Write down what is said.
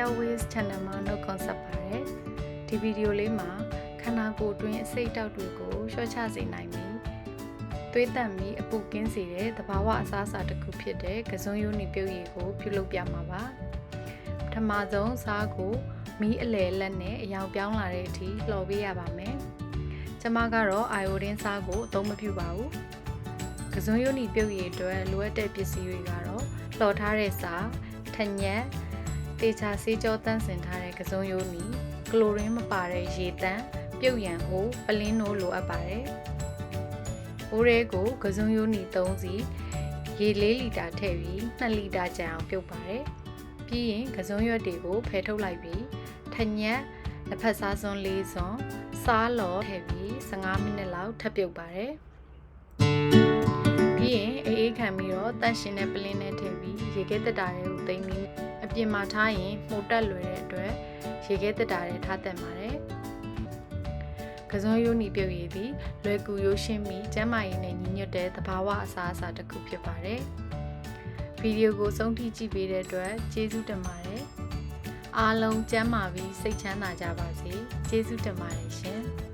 Clear Ways Channel မှာနှုတ်ခွန်းဆက်ပါတယ်ဒီဗီဒီယိုလေးမှာခန္ဓာကိုယ်တွင်းအစိတ်အတောက်တွေကိုလျှော့ချစေနိုင်ပြီးသွေးတန့်ပြီးအပူကင်းစေတဲ့သဘာဝအစားအစာတစ်ခုဖြစ်တဲ့ကစွန်းရိုးနီပြုတ်ရည်ကိုပြုလုပ်ပြမှာပါပထမဆုံးစားကိုမီးအလယ်လက်နဲ့အယောင်ပြောင်းလာတဲ့အထိလှော်ပေးရပါမယ်ကျမကတော့အိုင်ယိုဒင်းစားကိုအသုံးမပြုပါဘူးကစွန်းရိုးနီပြုတ်ရည်အတွက်လိုအပ်တဲ့ပစ္စည်းတွေကတော့လှော်ထားတဲ့စာထ ညက်တေချာဆေးကြောတန့်စင်ထားတဲ့ကစွန်းရိုးနီကလိုရင်းမပါတဲ့ရေတန့်ပြုတ်ရန်ဟိုပလင်းတို့လိုအပ်ပါတယ်။အိုးရဲကိုကစွန်းရိုးနီ3စီရေ4လီတာထည့်ပြီး2လီတာကျန်အောင်ပြုတ်ပါတယ်။ပြီးရင်ကစွန်းရွက်တွေကိုဖယ်ထုတ်လိုက်ပြီးထညက်လက်ဖက်စားစွန်း၄စွန်းစားလော်ထည့်ပြီး15မိနစ်လောက်ထပ်ပြုတ်ပါတယ်။ ပြီးရင်အေးအေးခံပြီးတော့တန့်ရှင်တဲ့ပလင်းနဲ့ထည့်ပြီးရေခဲတက်တာတွေကိုသိမ်းပြီးအပြင်မှာထားရင်မှုတ်တက်လွယ်တဲ့အတွက်ရေခဲတက်တာတွေထားတက်ပါတယ်။ကစွန်းရိုးနီပြုတ်ရည်သည်လွယ်ကူရိုးရှင်းပြီးကျန်းမာရေးနဲ့ညီညွတ်တဲ့သဘာဝအစားအစာတစ်ခုဖြစ်ပါတယ်။ဗီဒီယိုကိုဆုံးထိကြည့်ပေးတဲ့အတွက်ကျေးဇူးတင်ပါတယ်။အားလုံးကျန်းမာပြီးစိတ်ချမ်းသာကြပါစေ။ကျေးဇူးတင်ပါတယ်ရှင်။